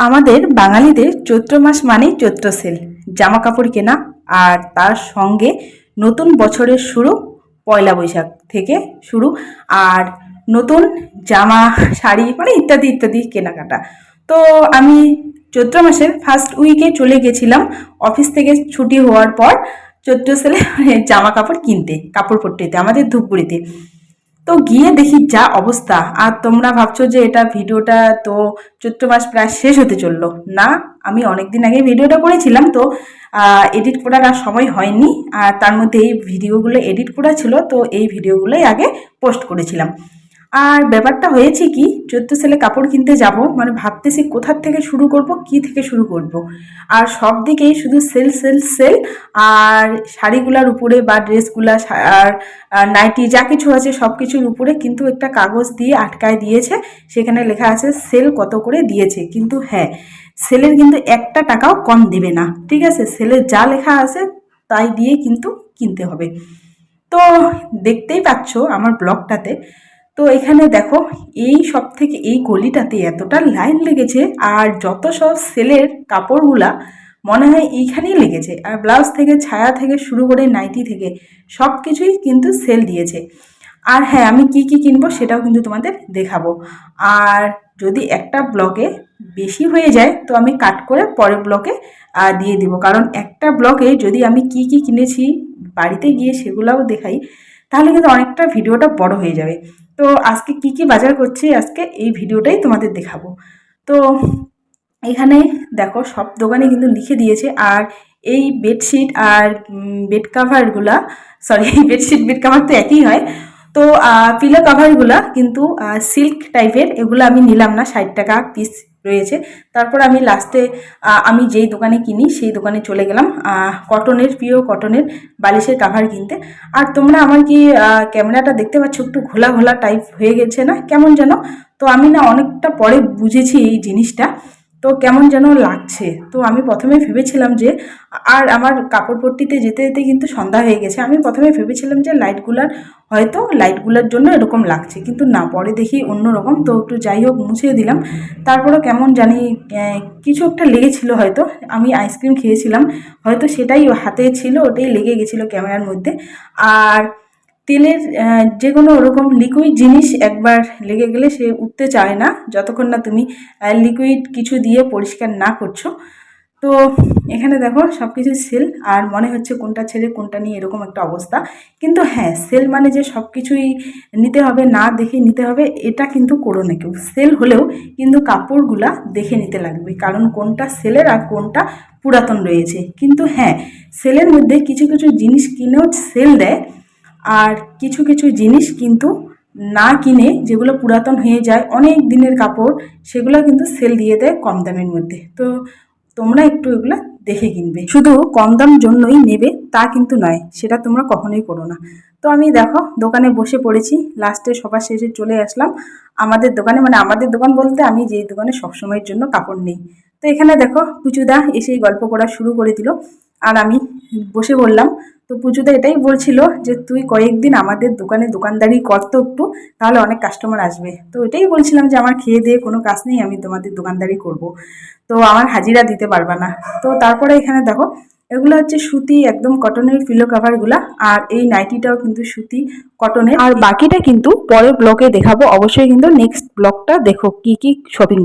আমাদের বাঙালিদের চৈত্র মাস মানেই চৈত্র সেল জামা কাপড় কেনা আর তার সঙ্গে নতুন বছরের শুরু, পয়লা বৈশাখ থেকে শুরু আর নতুন জামা, শাড়ি মানে ইত্যাদি ইত্যাদি কেনাকাটা। তো আমি চৈত্র মাসের ফার্স্ট উইকে চলে গেছিলাম অফিস থেকে ছুটি হওয়ার পর চৈত্র সেলে জামা কাপড় কিনতে, কাপড় পট্টিতে আমাদের ধূপগুড়িতে। তো গিয়ে দেখি যা অবস্থা। আর তোমরা ভাবছ যে এটা ভিডিওটা তো চৈত্র মাস প্রায় শেষ হতে চলল। না, আমি অনেক দিন আগে ভিডিওটা করেছিলাম তো এডিট করার আর সময় হয়নি। আর তার মধ্যে এই ভিডিওগুলো এডিট করা ছিল, তো এই ভিডিওগুলোই আগে পোস্ট করেছিলাম। আর ব্যাপারটা হয়েছে কি চোদ্দ সেলে কাপড় কিনতে যাব মানে ভাবতেছি কোথার থেকে শুরু করব, কি থেকে শুরু করব। আর সব দিকেই শুধু সেল সেল সেল, আর শাড়িগুলার উপরে বা ড্রেসগুলা আর নাইটি যা কিছু আছে সব কিছুর উপরে কিন্তু একটা কাগজ দিয়ে আটকায় দিয়েছে, সেখানে লেখা আছে সেল কত করে দিয়েছে, কিন্তু হ্যাঁ সেলের কিন্তু একটা টাকাও কম দেবে না, ঠিক আছে? সেলের যা লেখা আছে তাই দিয়ে কিন্তু কিনতে হবে। তো দেখতেই পাচ্ছ আমার ব্লগটাতে তো এখানে দেখো, এই সব থেকে এই গলিটাতে এতটা লাইন লেগেছে আর যত সব সেলের কাপড়গুলা মনে হয় এইখানেই লেগেছে। আর ব্লাউজ থেকে ছায়া থেকে শুরু করে নাইটি থেকে সব কিছুই কিন্তু সেল দিয়েছে। আর হ্যাঁ আমি কি কি কিনবো সেটাও কিন্তু তোমাদের দেখাবো। আর যদি একটা ব্লকে বেশি হয়ে যায়, তো আমি কাট করে পরের ব্লকে দিয়ে দিব। কারণ একটা ব্লকে যদি আমি কি কি কিনেছি, বাড়িতে গিয়ে সেগুলাও দেখাই, তাহলে কিন্তু অনেকটা ভিডিওটা বড় হয়ে যাবে। তো আজকে কি কি বাজার করছি, আজকে এই ভিডিওটাই তোমাদের দেখাবো। তো এখানে দেখো সব দোকানে কিন্তু লিখে দিয়েছে, আর এই বেডশিট আর বেড কাভারগুলা সরি বেডশিট বেড কাভার তো একই হয়। তো পিলো কাভারগুলা কিন্তু সিল্ক টাইপের এগুলো আমি নিলাম না, ষাট টাকা পিস রয়েছে। তারপর আমি লাস্টে আমি যেই দোকানে কিনি সেই দোকানে চলে গেলাম। কটনের প্রিয় কটনের বালিশের কাভার কিনতে। আর তোমরা আমার কি ক্যামেরাটা দেখতে পাচ্ছ? একটু ঘোলা ঘোলা টাইপ হয়ে গেছে না? কেমন যেন? তো আমি না অনেকটা পরে বুঝেছি এই জিনিসটা। তো কেমন যেন লাগছে। তো আমি প্রথমে ভেবেছিলাম যে, আর আমার কাপড় পট্টিতে যেতে যেতে কিন্তু সন্ধ্যা হয়ে গেছে। আমি প্রথমে ভেবেছিলাম যে লাইটগুলার হয়তো লাইটগুলোর জন্য এরকম লাগছে। কিন্তু না, পরে দেখি অন্য রকম তো একটু যাই হোক, মুছিয়ে দিলাম। তারপরেও কেমন জানি কিছু একটা লেগেছিল হয়তো। আমি আইসক্রিম খেয়েছিলাম। হয়তো সেটাই হাতে ছিল, ওটাই লেগে গেছিল ক্যামেরার মধ্যে। আর তেলের যে কোনো ওরকম লিকুইড জিনিস একবার লেগে গেলে সে উঠতে চায় না। যতক্ষণ না তুমি লিকুইড কিছু দিয়ে পরিষ্কার না করছ। তো এখানে দেখো সব কিছু সেল আর মনে হচ্ছে কোনটা ছেড়ে কোনটা নিয়ে এরকম একটা অবস্থা। কিন্তু হ্যাঁ সেল মানে যে সব কিছুই নিতে হবে, না দেখে নিতে হবে, এটা কিন্তু করো না কেউ। সেল হলেও কিন্তু কাপড়গুলা দেখে নিতে লাগবে, কারণ কোনটা সেলের আর কোনটা পুরাতন রয়েছে। কিন্তু হ্যাঁ সেলের মধ্যে কিছু কিছু জিনিস কিনেও সেল দেয় আর কিছু কিছু জিনিস কিন্তু না কিনে যেগুলো পুরাতন হয়ে যায়, অনেক দিনের কাপড়, সেগুলো কিন্তু সেল দিয়ে দেয় কম দামের মধ্যে। তো তোমরা একটু এগুলো দেখে কিনবে। শুধু কম দাম জন্যই নেবে তা কিন্তু নয়, সেটা তোমরা কখনোই করো না। তো আমি দেখো, দোকানে বসে পড়েছি লাস্টে সবার শেষে চলে আসলাম। আমাদের দোকানে মানে আমাদের দোকান বলতে আমি যেই দোকানে সবসময়ের জন্য কাপড় নেই। তো এখানে দেখো, পুচুদা এসেই গল্প করা শুরু করে দিল। আর আমি বসে বললাম, তো পুজোদা এটাই বলছিল যে, তুই কয়েকদিন আমাদের দোকানে দোকানদারি করতো একটু, তাহলে অনেক কাস্টমার আসবে। তো এটাই বলছিলাম যে, আমার খেয়ে দিয়ে কোনো কাজ নেই, আমি তোমাদের দোকানদারি করব। তো আমার হাজিরা দিতে পারবা না। তো তারপরে এখানে দেখো, এগুলো হচ্ছে সুতি, একদম কটনের ফিলো কাভারগুলা আর এই নাইটিটাও কিন্তু সুতি কটনের আর বাকিটা কিন্তু পরের ব্লকে দেখাবো। অবশ্যই কিন্তু নেক্সট ব্লগটা দেখো, কি কি শপিং